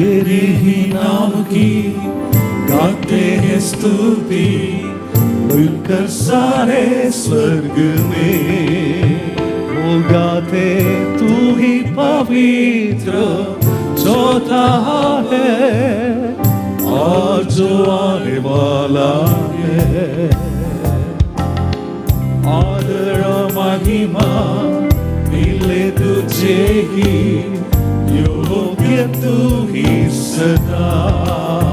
तेरे ही नाम की गाते हैं स्तुति, मिलकर सारे स्वर्ग में। वो गाते, तू ही पवित्र चौथा है और जो आने वाला है। आदर महिमा मिले तुझे ही Бог є тугий седа.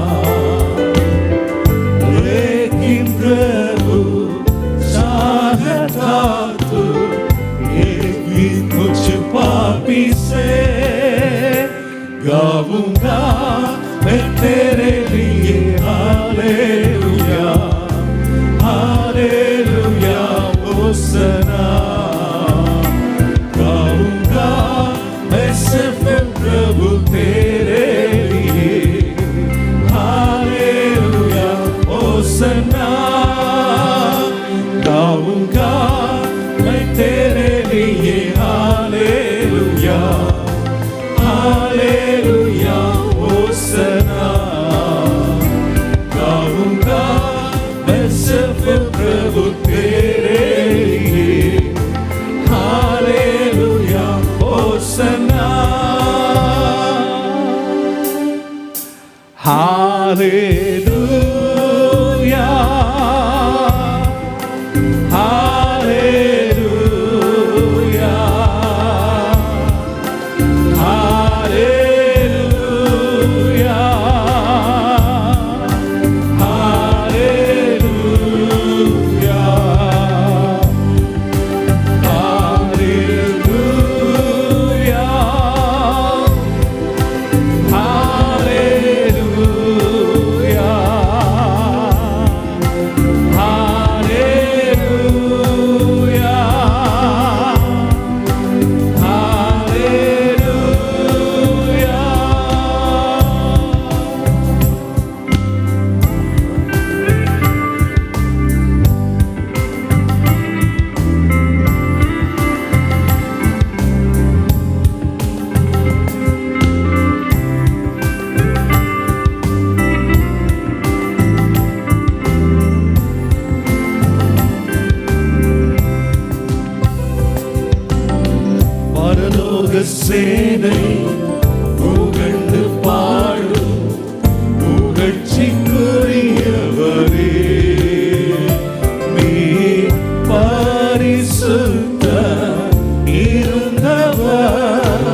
प्रभु तेरे लिए हालेलुया होसना गाऊंगा मैं तेरे लिए हालेलुया हालेलुया होसना गाऊंगा मैं सिर्फ प्रभु तेरे 하늘을 பரலோக சேனை புகழ்ந்து பாடும் புகழ்ச்சிக்குரியவரே நீ பரிசுத்த இருந்தவர்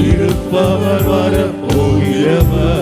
இருப்பவர் வரப்போகிறவர்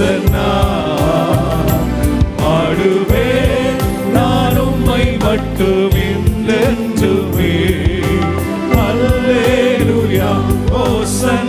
ஓசன்னா ஆடுவே நான் உம்மை மட்டுமின்றென்றுவே அல்லேலுயா ஓசன்